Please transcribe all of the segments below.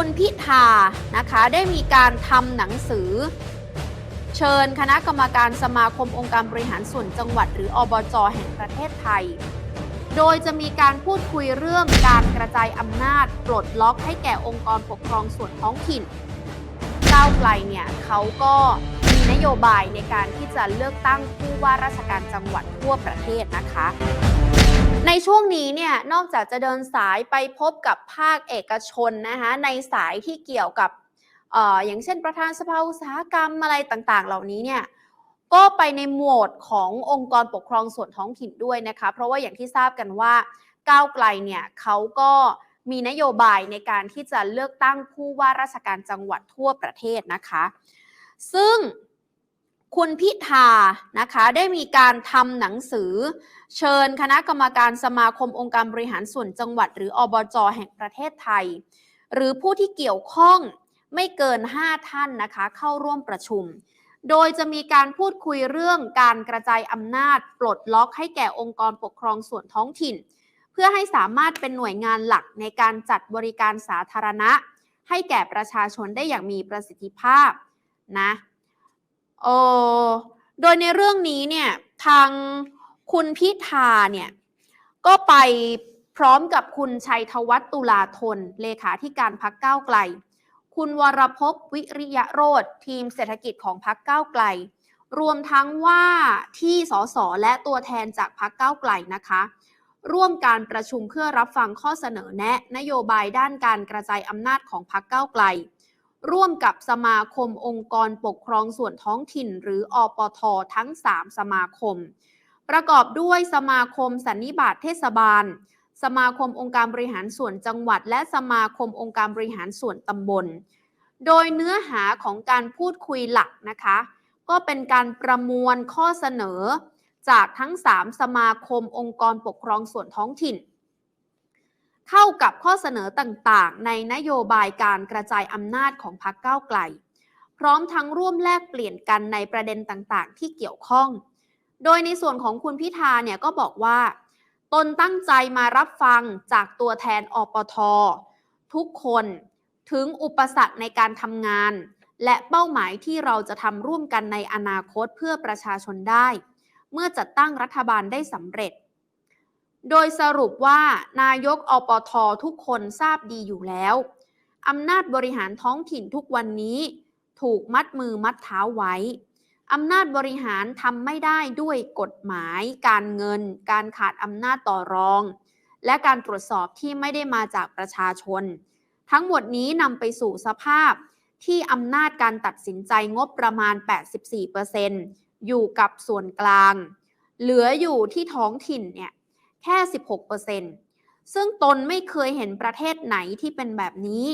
คุณพิธานะคะได้มีการทำหนังสือ เชิญคณะกรรมการสมาคมองค์การบริหารส่วนจังหวัด หรืออบจแห่งประเทศไทย โดยจะมีการพูดคุยเรื่องการกระจายอำนาจปลดล็อกให้แก่องค์กรปกครองส่วนท้องถิ่นก้าวไกลเนี่ยเขาก็มีนโยบายในการที่จะเลือกตั้งผู้ว่าราชการจังหวัดทั่วประเทศนะคะ ในช่วงนี้เนี่ยนอกจากจะเดินสายไปพบกับภาคเอกชนนะคะในสายที่เกี่ยวกับอออย่างเช่นประธานสภาอุตสาหกรรมอะไรต่างๆ เหล่านี้เนี่ยก็ไปในโหมดขององค์กรปกครองส่วนท้องถิ่นด้วยนะคะเพราะว่าอย่างที่ทราบกันว่าก้าวไกลเนี่ยเขาก็มีนโยบายในการที่จะเลือกตั้งผู้ว่าราชการจังหวัดทั่วประเทศนะคะ ซึ่ง คุณพิธานะคะได้มีการทำหนังสือ เชิญคณะกรรมการสมาคมองค์การบริหารส่วนจังหวัด หรืออบจแห่งประเทศไทย หรือผู้ที่เกี่ยวข้องไม่เกิน 5 ท่านนะคะเข้าร่วมประชุม โดยจะมีการพูดคุยเรื่องการกระจายอำนาจ ปลดล็อกให้แก่องค์กรปกครองส่วนท้องถิ่น เพื่อให้สามารถเป็นหน่วยงานหลักในการจัดบริการสาธารณะ ให้แก่ประชาชนได้อย่างมีประสิทธิภาพนะ เออโดยในเรื่องนี้เนี่ยทางคุณพิธาเนี่ยก็ไปพร้อมกับคุณชัยธวัฒน์ตุลาธน เลขาธิการพักก้าวไกล คุณวรพพวิริยะโรธทีมเศรษฐกิจของพักก้าวไกล รวมทั้งว่าที่สสและตัวแทนจากพักก้าวไกลนะคะ ร่วมการประชุมเพื่อรับฟังข้อเสนอแนะ นโยบายด้านการกระจายอำนาจของพักก้าวไกล ร่วมกับสมาคมองค์กรปกครองส่วนท้องถิ่น หรืออปท ทั้ง 3 สมาคม ประกอบด้วยสมาคมสันนิบาตเทศบาล สมาคมองค์การบริหารส่วนจังหวัด และสมาคมองค์การบริหารส่วนตำบล โดยเนื้อหาของการพูดคุยหลักนะคะ ก็เป็นการประมวลข้อเสนอ จากทั้ง 3 สมาคมองค์กรปกครองส่วนท้องถิ่น เข้ากับข้อเสนอต่างๆ ในนโยบายการกระจายอำนาจของพรรคก้าวไกล พร้อมทั้งร่วมแลกเปลี่ยนกันในประเด็นต่างๆ ที่เกี่ยวข้อง โดยในส่วนของคุณพิธาเนี่ยก็บอกว่า ตนตั้งใจมารับฟังจากตัวแทนอปท ทุกคนถึงอุปสรรคในการทำงาน และเป้าหมายที่เราจะทำร่วมกันในอนาคตเพื่อประชาชนได้ เมื่อจัดตั้งรัฐบาลได้สำเร็จ โดยสรุปว่านายกอปททุกคนทราบดีอยู่แล้ว อำนาจบริหารท้องถิ่นทุกวันนี้ ถูกมัดมือมัดเท้าไว้ อำนาจบริหารทำไม่ได้ด้วยกฎหมาย การเงิน การขาดอำนาจต่อรอง และการตรวจสอบที่ไม่ได้มาจากประชาชน ทั้งหมดนี้นำไปสู่สภาพที่อำนาจการตัดสินใจงบประมาณ 84%อยู่กับส่วนกลาง เหลืออยู่ที่ท้องถิ่นเนี่ย แค่ 16%ซึ่งตนไม่เคยเห็นประเทศไหนที่เป็นแบบนี้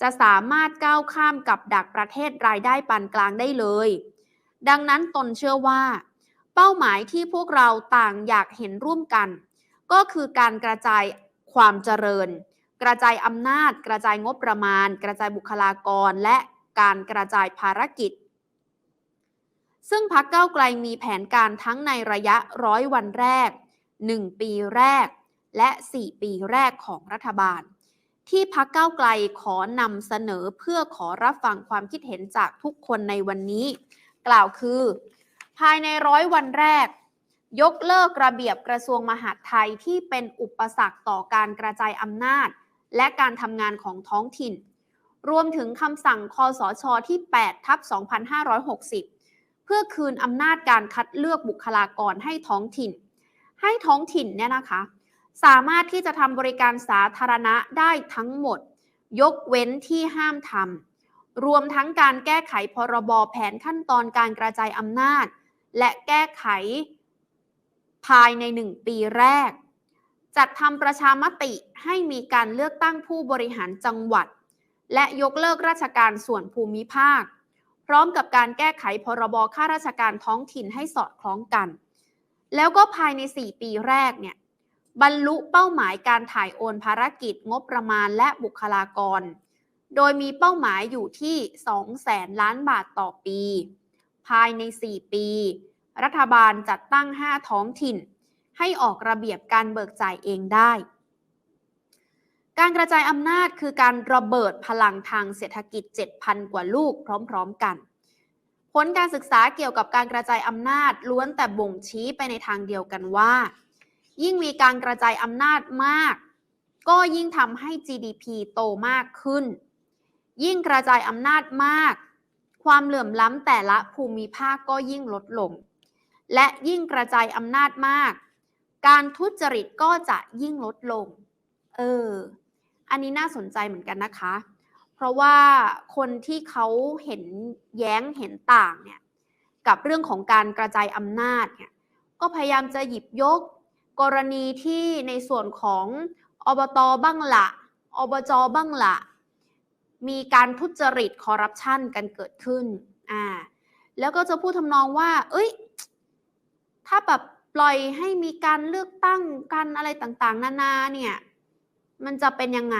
จะสามารถก้าวข้ามกับดักประเทศรายได้ปานกลางได้เลย ดังนั้นตนเชื่อว่า เป้าหมายที่พวกเราต่างอยากเห็นร่วมกัน ก็คือการกระจายความเจริญ กระจายอำนาจ กระจายงบประมาณ กระจายบุคลากร และการกระจายภารกิจซึ่งพักเก้าไกลมีแผนการทั้งในระยะร้อยวันแรก 1 ปีแรก และ 4 ปีแรกของรัฐบาล ที่พักเก้าไกลขอนำเสนอเพื่อขอรับฟังความคิดเห็นจากทุกคนในวันนี้ กล่าวคือ ภายในร้อยวันแรก ยกเลิกระเบียบกระทรวงมหาดไทยที่เป็นอุปสรรคต่อการกระจายอำนาจ และการทำงานของท้องถิ่น รวมถึงคำสั่งคอสชที่8ทับ2560 เพื่อคืนอำนาจการคัดเลือกบุคลากรให้ท้องถิ่น ให้ท้องถิ่นเนี่ยนะคะ สามารถที่จะทำบริการสาธารณะได้ทั้งหมด ยกเว้นที่ห้ามทำรวมทั้งการแก้ไขพรบแผนขั้นตอนการกระจายอำนาจ และแก้ไขภายใน 1 ปีแรก จัดทำประชามติให้มีการเลือกตั้งผู้บริหารจังหวัด และยกเลิกราชการส่วนภูมิภาค พร้อมกับการแก้ไขพรบข้าราชการท้องถิ่นให้สอดคล้องกัน แล้วก็ภายใน 4 ปีแรกเนี่ยบรรลุเป้าหมายการถ่ายโอนภารกิจงบประมาณและบุคลากร โดยมีเป้าหมายอยู่ที่2แสนล้านบาทต่อปี ภายใน 4 ปี รัฐบาลจัดตั้ง 5 ท้องถิ่น ให้ออกระเบียบการเบิกจ่ายเองได้ การกระจายอำนาจคือการระเบิดพลังทางเศรษฐกิจ 7,000 กว่าลูกพร้อม ๆ กัน ผลการศึกษาเกี่ยวกับการกระจายอำนาจล้วนแต่บ่งชี้ไปในทางเดียวกันว่า ยิ่งมีการกระจายอำนาจมาก ก็ยิ่งทำให้ GDP โตมากขึ้น ยิ่งกระจายอำนาจมาก ความเหลื่อมล้ำแต่ละภูมิภาคก็ยิ่งลดลง และยิ่งกระจายอำนาจมาก การทุจริตก็จะยิ่งลดลง เออ อันนี้น่าสนใจเหมือนกันนะคะ เพราะว่าคนที่เขาเห็นแย้งเห็นต่างเนี่ยกับเรื่องของการกระจายอำนาจเนี่ยก็พยายามจะหยิบยก กรณีที่ในส่วนของอบตบ้างละอบจบ้างละมีการทุจริตคอร์รัปชันกันเกิดขึ้นอ่าแล้วก็จะพูดทำนองว่า เอ้ย ถ้าแบบปล่อยให้มีการเลือกตั้งกันอะไรต่างๆ นานาเนี่ย มันจะเป็นยังไง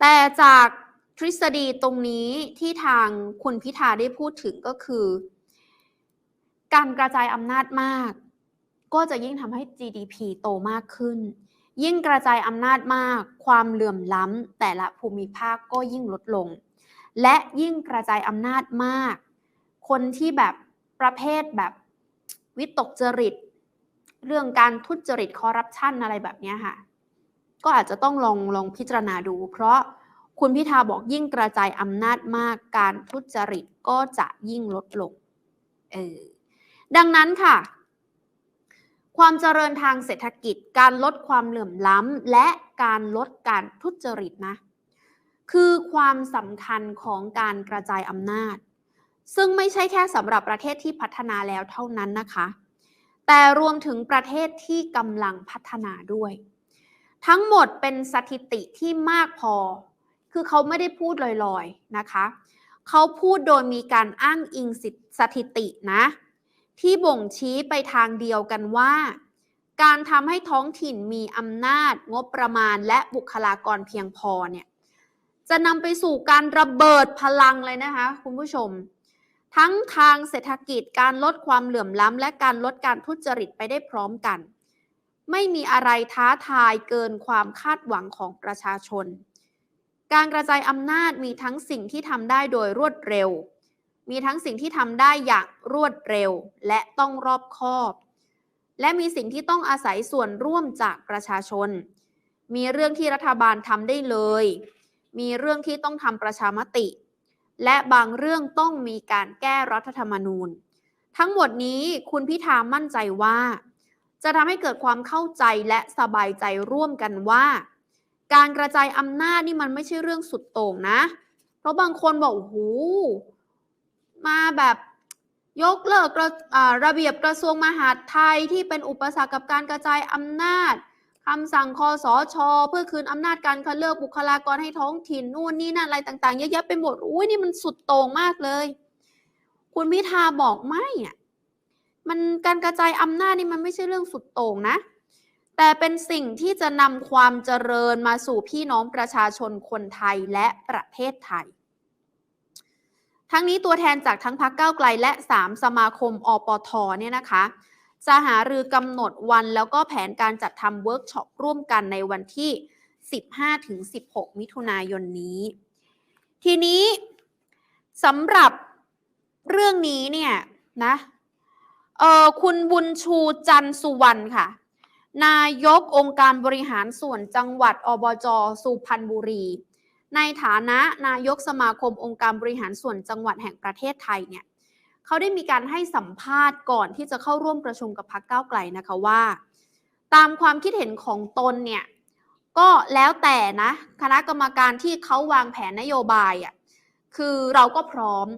แต่จาก ทฤษฎีตรงนี้ที่ทางคุณพิธาได้พูดถึงก็คือ การกระจายอำนาจมาก ก็จะยิ่งทำให้ GDP โตมากขึ้น ยิ่งกระจายอำนาจมาก ความเหลื่อมล้ำแต่ละภูมิภาคก็ยิ่งลดลง และยิ่งกระจายอำนาจมาก คนที่แบบประเภทแบบวิตกจริต เรื่องการทุจริตคอร์รัปชันอะไรแบบนี้ค่ะ ก็อาจจะต้องลองลองพิจารณาดู เพราะ คุณพิธาบอกยิ่งกระจายอำนาจมากการทุจริตก็จะยิ่งลดลงเออดังนั้นค่ะ ความเจริญทางเศรษฐกิจ การลดความเหลื่อมล้ำและการลดการทุจริตนะ คือความสำคัญของการกระจายอำนาจ ซึ่งไม่ใช่แค่สำหรับประเทศที่พัฒนาแล้วเท่านั้นนะคะ แต่รวมถึงประเทศที่กำลังพัฒนาด้วย ทั้งหมดเป็นสถิติที่มากพอ คือเขาไม่ได้พูดลอยๆนะคะ เขาพูดโดยมีการอ้างอิงสถิตินะ ที่บ่งชี้ไปทางเดียวกันว่า การทำให้ท้องถิ่นมีอำนาจงบประมาณและบุคลากรเพียงพอเนี่ยจะนำไปสู่การระเบิดพลังเลยนะคะ คุณผู้ชม ทั้งทางเศรษฐกิจการลดความเหลื่อมล้ำ และการลดการทุจริตไปได้พร้อมกัน ไม่มีอะไรท้าทายเกินความคาดหวังของประชาชน การกระจายอำนาจมีทั้งสิ่งที่ทำได้โดยรวดเร็ว มีทั้งสิ่งที่ทำได้อย่างรวดเร็ว และต้องรอบคอบ และมีสิ่งที่ต้องอาศัยส่วนร่วมจากประชาชน มีเรื่องที่รัฐบาลทำได้เลย มีเรื่องที่ต้องทำประชามติ และบางเรื่องต้องมีการแก้รัฐธรรมนูญ ทั้งหมดนี้คุณพิธามั่นใจว่า จะทำให้เกิดความเข้าใจและสบายใจร่วมกันว่า การกระจายอำนาจนี่มันไม่ใช่เรื่องสุดโต่งนะ เพราะบางคนบอกโอ้โหมาแบบยกเลิกระระเบียบกระทรวงมหาดไทยที่เป็นอุปสรรคกับการกระจายอำนาจคำสั่งคอสชเพื่อคืนอำนาจการคัดเลือกบุคลากรให้ท้องถิ่นนู่นนี่นั่นอะไรต่างๆเยอะแยะไปหมดอุ้ยนี่มันสุดโต่งมากเลย คุณพิธาบอกไม่อะมันการกระจายอำนาจนี่มันไม่ใช่เรื่องสุดโต่งนะ แต่เป็นสิ่งที่จะนำความเจริญมาสู่พี่น้องประชาชนคนไทยและประเทศไทย ทั้งนี้ตัวแทนจากทั้งพักเก้าไกลและ 3 สมาคมอปทเนี่ยนะคะจะหารือกำหนดวันแล้วก็แผนการจัดทำเวิร์กช็อปร่วมกันในวันที่ 15-16 มิถุนายนนี้ ทีนี้สำหรับเรื่องนี้เนี่ยนะเออคุณบุญชูจันสุวรรณค่ะ นายกองค์การบริหารส่วนจังหวัดอบจสุพรรณบุรี ในฐานะนายกสมาคมองค์การบริหารส่วนจังหวัดแห่งประเทศไทยเนี่ยเขาได้มีการให้สัมภาษณ์ก่อนที่จะเข้าร่วมประชุมกับพรรคก้าไกลนะคะว่า ตามความคิดเห็นของตนเนี่ยก็แล้วแต่นะคณะกรรมการที่เขาวางแผนนโยบายอะคือเราก็พร้อม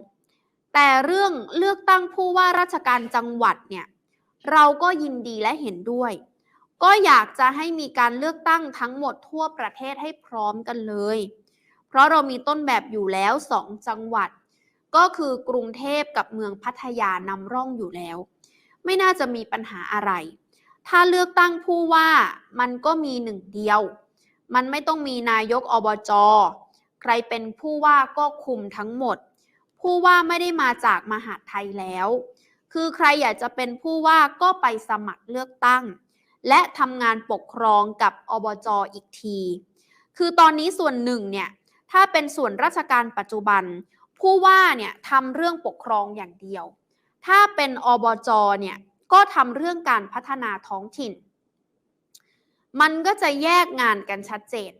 แต่เรื่องเลือกตั้งผู้ว่าราชการจังหวัดเนี่ยเราก็ยินดีและเห็นด้วย ก็อยากจะให้มีการเลือกตั้งทั้งหมดทั่วประเทศให้พร้อมกันเลย เพราะเรามีต้นแบบอยู่แล้วสองจังหวัด ก็คือกรุงเทพกับเมืองพัทยานำร่องอยู่แล้ว ไม่น่าจะมีปัญหาอะไร ถ้าเลือกตั้งผู้ว่ามันก็มีหนึ่งเดียว มันไม่ต้องมีนายกอบจใครเป็นผู้ว่าก็คุมทั้งหมด ผู้ว่าไม่ได้มาจากมหาไทยแล้ว คือใครอยากจะเป็นผู้ว่าก็ไปสมัครเลือกตั้ง และทำงานปกครองกับอบจอีกที คือตอนนี้ส่วนหนึ่งเนี่ยถ้าเป็นส่วนราชการปัจจุบัน ผู้ว่าเนี่ยทำเรื่องปกครองอย่างเดียว ถ้าเป็นอบจเนี่ยก็ทำเรื่องการพัฒนาท้องถิ่น มันก็จะแยกงานกันชัดเจน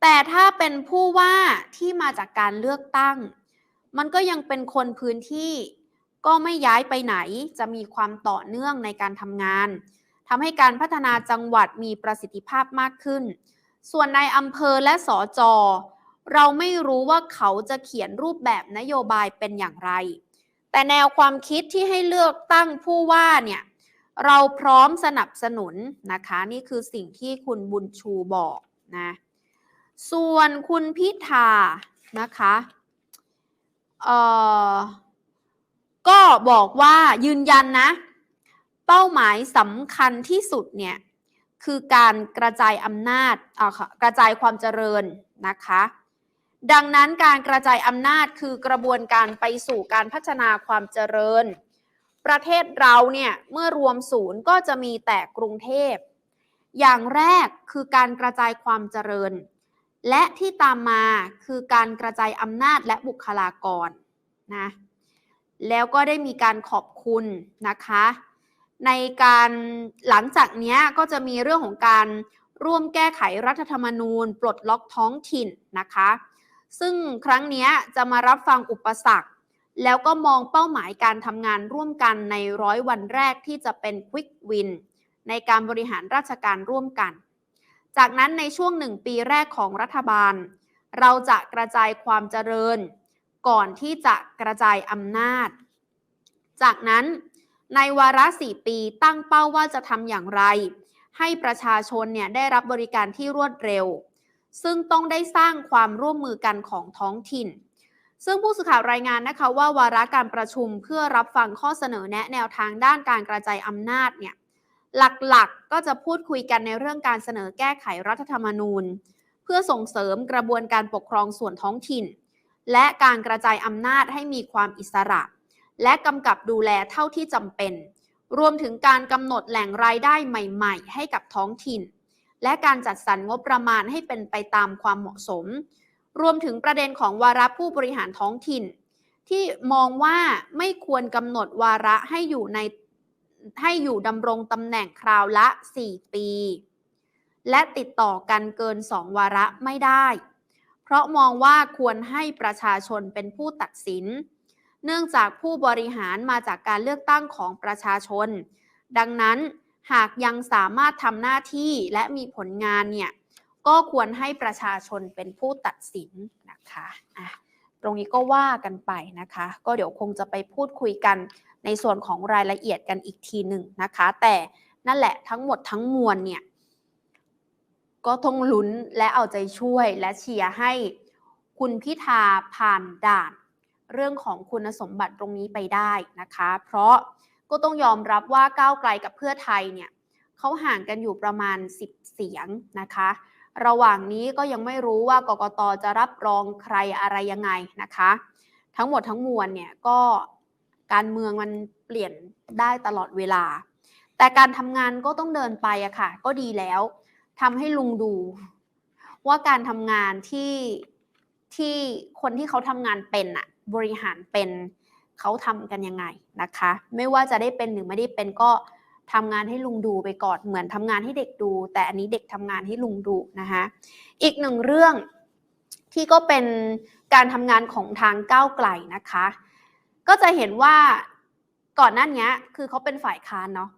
แต่ถ้าเป็นผู้ว่าที่มาจากการเลือกตั้ง มันก็ยังเป็นคนพื้นที่ก็ไม่ย้ายไปไหนจะมีความต่อเนื่องในการทำงาน ทำให้การพัฒนาจังหวัดมีประสิทธิภาพมากขึ้น ส่วนในอำเภอและสอจอเราไม่รู้ว่าเขาจะเขียนรูปแบบนโยบายเป็นอย่างไร แต่แนวความคิดที่ให้เลือกตั้งผู้ว่าเนี่ยเราพร้อมสนับสนุนนะคะ นี่คือสิ่งที่คุณบุญชูบอกนะส่วนคุณพิธานะคะเอ่อก็บอกว่ายืนยันนะ เป้าหมายสำคัญที่สุดเนี่ยคือการกระจายอำนาจกระจายความเจริญนะคะ ดังนั้นการกระจายอำนาจคือกระบวนการไปสู่การพัฒนาความเจริญ ประเทศเราเนี่ยเมื่อรวมศูนย์ก็จะมีแต่กรุงเทพ อย่างแรกคือการกระจายความเจริญ และที่ตามมาคือการกระจายอำนาจและบุคลากรนะแล้วก็ได้มีการขอบคุณนะคะ ในการหลังจากนี้ก็จะมีเรื่องของการร่วมแก้ไขรัฐธรรมนูญ ปลดล็อกท้องถิ่นนะคะ ซึ่งครั้งนี้จะมารับฟังอุปสรรค แล้วก็มองเป้าหมายการทำงานร่วมกันในร้อยวันแรกที่จะเป็น Quick Win ในการบริหารราชการร่วมกัน จากนั้นในช่วงหนึ่งปีแรกของรัฐบาล เราจะกระจายความเจริญ ก่อนที่จะกระจายอำนาจ จากนั้น ในวาระ 4 ปีตั้งเป้าว่าจะทำอย่างไร ให้ประชาชนเนี่ยได้รับบริการที่รวดเร็ว ซึ่งต้องได้สร้างความร่วมมือกันของท้องถิ่น ซึ่งผู้สื่อข่าวรายงานนะคะว่าวาระการประชุมเพื่อรับฟังข้อเสนอแนะแนวทางด้านการกระจายอำนาจเนี่ยหลักๆก็จะพูดคุยกันในเรื่องการเสนอแก้ไขรัฐธรรมนูญ เพื่อส่งเสริมกระบวนการปกครองส่วนท้องถิ่น และการกระจายอำนาจให้มีความอิสระ และกำกับดูแลเท่าที่จำเป็น รวมถึงการกำหนดแหล่งรายได้ใหม่ ๆ ให้กับท้องถิ่น และการจัดสรรงบประมาณให้เป็นไปตามความเหมาะสม รวมถึงประเด็นของวาระผู้บริหารท้องถิ่น ที่มองว่าไม่ควรกำหนดวาระให้อยู่ในให้อยู่ดำรงตำแหน่งคราวละ 4 ปี และติดต่อกันเกิน 2 วาระไม่ได้ เพราะมองว่าควรให้ประชาชนเป็นผู้ตัดสิน เนื่องจากผู้บริหารมาจากการเลือกตั้งของประชาชน ดังนั้นหากยังสามารถทำหน้าที่และมีผลงานเนี่ยก็ควรให้ประชาชนเป็นผู้ตัดสินนะคะอะตรงนี้ก็ว่ากันไปนะคะ ก็เดี๋ยวคงจะไปพูดคุยกันในส่วนของรายละเอียดกันอีกทีหนึ่งนะคะ แต่นั่นแหละทั้งหมดทั้งมวลเนี่ยก็ต้องลุ้นและเอาใจช่วยและเชียร์ให้คุณพิธาผ่านด่าน เรื่องของคุณสมบัติตรงนี้ไปได้นะคะ เพราะก็ต้องยอมรับว่าก้าวไกลกับเพื่อไทยเนี่ยเขาห่างกันอยู่ประมาณ 10 เสียงนะคะ ระหว่างนี้ก็ยังไม่รู้ว่ากกตจะรับรองใครอะไรยังไงนะคะ ทั้งหมดทั้งมวลเนี่ยก็การเมืองมันเปลี่ยนได้ตลอดเวลา แต่การทำงานก็ต้องเดินไปอะค่ะ ก็ดีแล้วทำให้ลุงดู ว่าการทำงานที่ที่คนที่เขาทำงานเป็นอะ บริหารเป็นเขาทำกันยังไงนะคะ ไม่ว่าจะได้เป็นหรือไม่ได้เป็นก็ทำงานให้ลุงดูไปก่อนเหมือนทำงานให้เด็กดู แต่อันนี้เด็กทำงานให้ลุงดูนะคะอีกหนึ่งเรื่องที่ก็เป็นการทำงานของทางก้าวไกลนะคะ ก็จะเห็นว่าก่อนหน้านี้คือเขาเป็นฝ่ายค้านเนาะ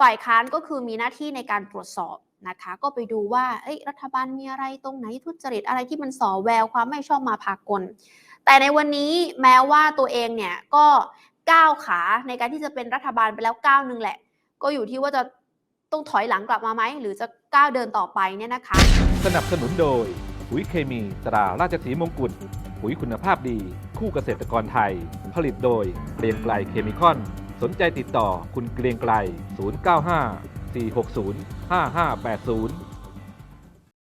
ฝ่ายค้านก็คือมีหน้าที่ในการตรวจสอบนะคะ ก็ไปดูว่าเอ้รัฐบาลมีอะไรตรงไหนทุจริตอะไรที่มันสอแววความไม่ชอบมาพากล แต่ในวันนี้แม้ว่าตัวเองเนี่ยก็ก้าวขาในการที่จะเป็นรัฐบาลไปแล้วก้าวหนึ่งแหละ ก็อยู่ที่ว่าจะต้องถอยหลังกลับมาไหม หรือจะก้าวเดินต่อไปเนี่ยนะคะ สนับสนุนโดยปุ๋ยเคมีตราราชสีมงกุฎปุ๋ยคุณภาพดี คู่เกษตรกรไทย ผลิตโดยเกรียงไกลเคมีคอน สนใจติดต่อคุณเกรียงไกล 095 460 5580